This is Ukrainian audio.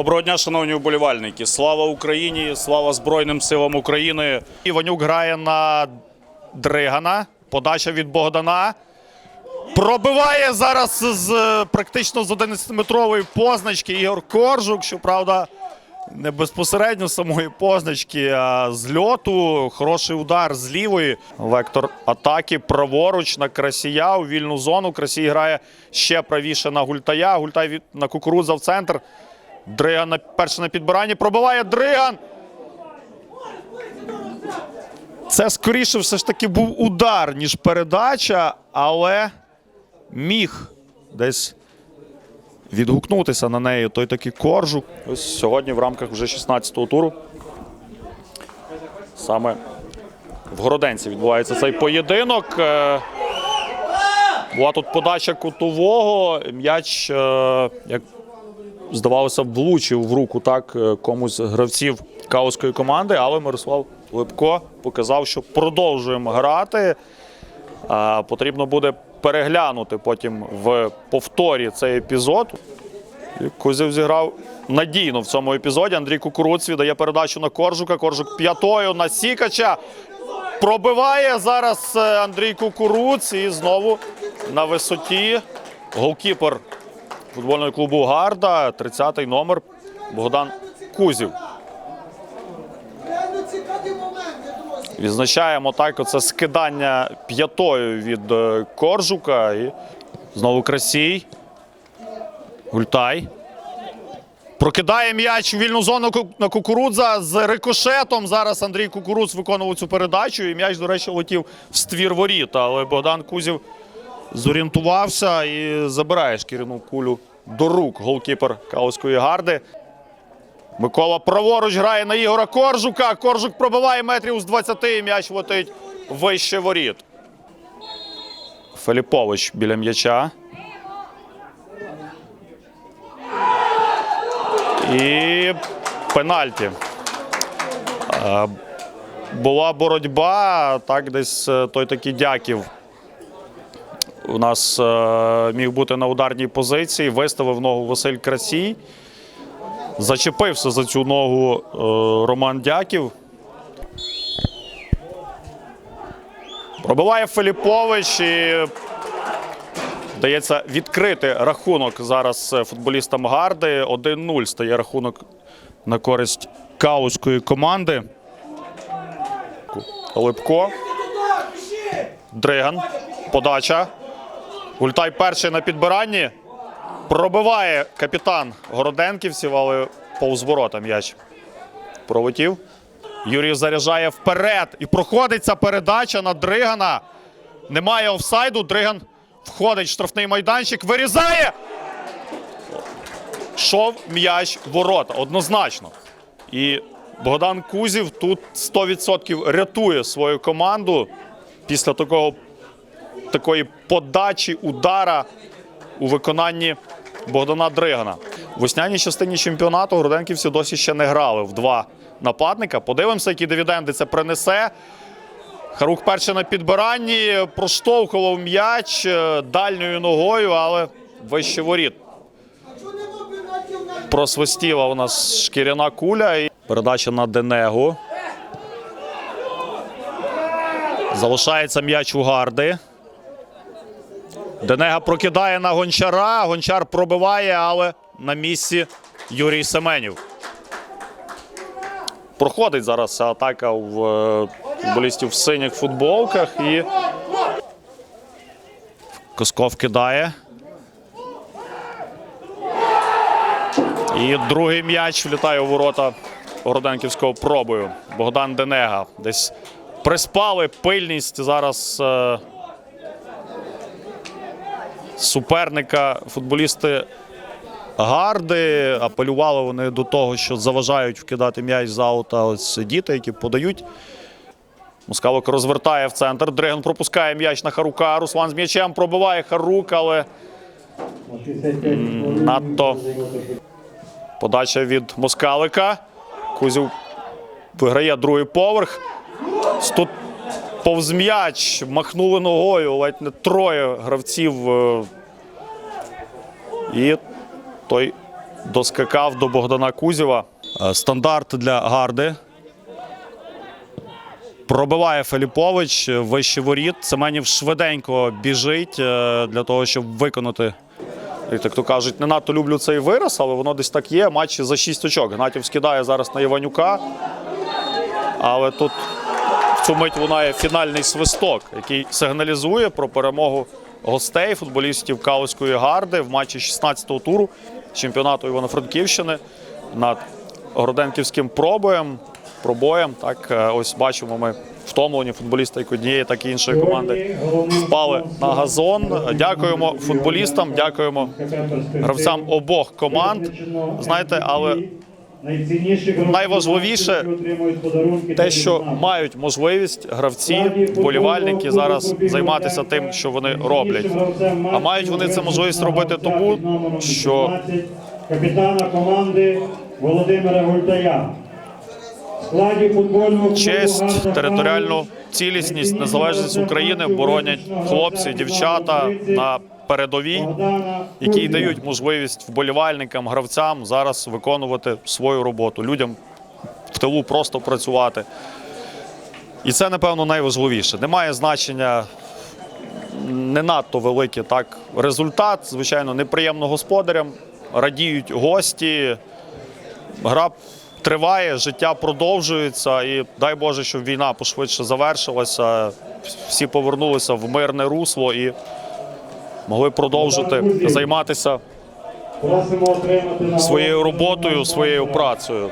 Доброго дня, шановні вболівальники. Слава Україні! Слава Збройним силам України. Іванюк грає на Дригана. Подача від Богдана. Пробиває зараз з практично з 11-метрової позначки Ігор Коржук. Щоправда, не безпосередньо самої позначки, а з льоту. Хороший удар з лівої. Вектор атаки праворуч на красія у вільну зону. Красій грає ще правіше на гультая. Гультай на кукурудза в центр. Дриган на перше на підбиранні. Пробиває Дриган. Це скоріше все ж таки був удар, ніж передача, але міг десь відгукнутися на неї той такий коржук. Ось сьогодні в рамках вже 16-го туру. Саме в Городенці відбувається цей поєдинок. Е, Була тут подача кутового. М'яч, е, як здавалося, б, влучив в руку так е, комусь гравців каоської команди, але Мирослав Липко показав, що продовжуємо грати. А, Потрібно буде переглянути потім в повторі цей епізод. Кузів зіграв надійно в цьому епізоді. Андрій Кукуруц віддає передачу на Коржука. Коржук п'ятою на Сікача. Пробиває зараз е, Андрій Кукуруц і знову на висоті. Голкіпер футбольного клубу Гарда, 30-й номер Богдан Кузів. Відзначаємо так оце скидання п'ятою від е, Коржука. І знову Красій. Гультай. Прокидає м'яч у вільну зону на кукурудза з рикошетом. Зараз Андрій Кукурудз виконував цю передачу. І м'яч, до речі, летів в ствір воріт. Але Богдан Кузів зорієнтувався і забирає шкіряну кулю до рук голкіпер Каоської гарди. Микола праворуч грає на Ігора Коржука. Коржук пробиває метрів з 20 і м'яч летить вище воріт. Филіпович біля м'яча. І пенальті. Е, Була боротьба, так десь е, той такий дяків. У нас е, міг бути на ударній позиції. Виставив ногу Василь Красій. Зачепився за цю ногу е, Роман Дяків. Пробиває Филіпович і вдається відкрити рахунок зараз е, футболістам Гарди. 1-0 стає рахунок на користь каузької команди. Липко. Дриган. Подача. Гультай перший на підбиранні. Пробиває капітан Городенківців, але повз ворота м'яч пролетів. Юрій заряджає вперед і проходить ця передача на Дригана. Немає офсайду. Дриган входить в штрафний майданчик, вирізає. Шов м'яч ворота однозначно. І Богдан Кузів тут 100% рятує свою команду після такого, такої подачі, удара у виконанні Богдана Дригана. В весняній частині чемпіонату Городенківці досі ще не грали в два нападника. Подивимося, які дивіденди це принесе. Харук перший на підбиранні, проштовхував м'яч е, дальньою ногою, але вище воріт. Просвистіла у нас шкіряна куля. І передача на Денегу. Залишається м'яч у гарди. Денега прокидає на гончара. Гончар пробиває, але на місці Юрій Семенів. Проходить зараз атака в е, футболістів в синіх футболках. І Косков кидає. І другий м'яч влітає у ворота Городенківського пробою. Богдан Денега. Десь приспали пильність зараз е, суперника. Футболісти гарди. Апелювали вони до того, що заважають вкидати м'яч з аута. Ось діти, які подають. Москалок розвертає в центр. Дриган пропускає м'яч на Харука. Руслан з м'ячем пробиває Харук, але надто Подача від Москалика. Кузів виграє другий поверх. Тут повз м'яч махнули ногою, ледь не троє гравців. е, І той доскакав до Богдана Кузєва. Е, Стандарт для гарди. Пробиває Филіпович е, вище воріт. Семенів швиденько біжить для того, щоб виконати. Як так то кажуть, не надто люблю цей вираз, але воно десь так є. Матч за 6 очок. Гнатів скидає зараз на Іванюка. Але тут в цю мить лунає фінальний свисток, який сигналізує про перемогу гостей футболістів Калузької гарди в матчі 16-го туру чемпіонату Івано-Франківщини над Городенківським пробоєм. Пробоєм. Так, е, ось бачимо ми втомлені футболісти як однієї, так і іншої команди впали на газон. Дякуємо футболістам, дякуємо гравцям обох команд. Знаєте, але найважливіше те, що мають можливість гравці, вболівальники зараз займатися тим, що вони роблять. А мають вони це можливість робити тому, що капітана команди Володимира Гультая. Футбольного честь, територіальну цілісність, незалежність України боронять хлопці, дівчата на передовій, які дають можливість вболівальникам, гравцям зараз виконувати свою роботу, людям в тилу просто працювати. І це, напевно, найважливіше. Немає значення не надто великий так результат. Звичайно, неприємно господарям, радіють гості. Гра триває, життя продовжується, і дай Боже, щоб війна пошвидше завершилася. Всі повернулися в мирне русло і могли продовжити займатися отримати нагороду своєю роботою, своєю працею.